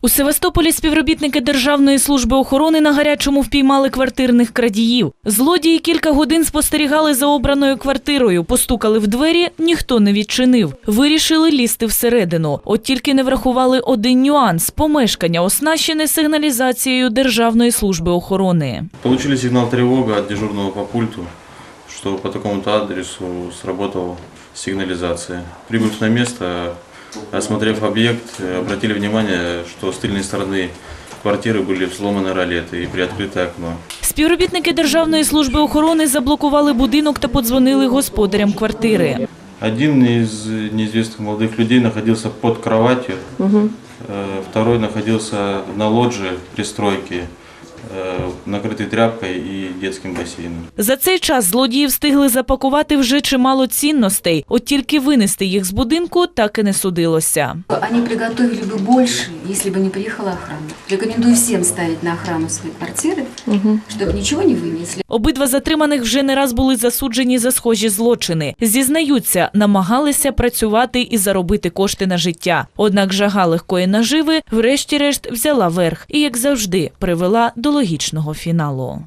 У Севастополі співробітники Державної служби охорони на гарячому впіймали квартирних крадіїв. Злодії кілька годин спостерігали за обраною квартирою, постукали в двері, ніхто не відчинив. Вирішили лізти всередину. От тільки не врахували один нюанс: помешкання оснащене сигналізацією Державної служби охорони. Получили сигнал тревога от дежурного по пульту, что по такому-то адресу сработала сигнализация. Прибыв на место, осмотрев объект, э, обратили внимание, что с тыльной стороны квартиры были взломаны ролеты и приоткрыто окно. Співробітники Державної служби охорони заблокували будинок та подзвонили господарям квартири. Один из неизвестных молодых людей находился под кроватью, э, второй находился на лоджии пристройки, э, накрытый тряпкой и детским бассейном. За цей час злодії встигли запакувати вже чимало цінностей, от тільки винести їх з будинку так і не судилося. Они приготовили бы больше, если бы не приехала охрана. Рекомендую всем ставить на охрану свои квартиры, чтобы ничего не вынесли. Обидва затриманих вже не раз були засуджені за схожі злочини. Зізнаються, намагалися працювати і заробити кошти на життя. Однак жага легкої наживи, врешті-решт, взяла верх і, як завжди, привела до логічного фіналу.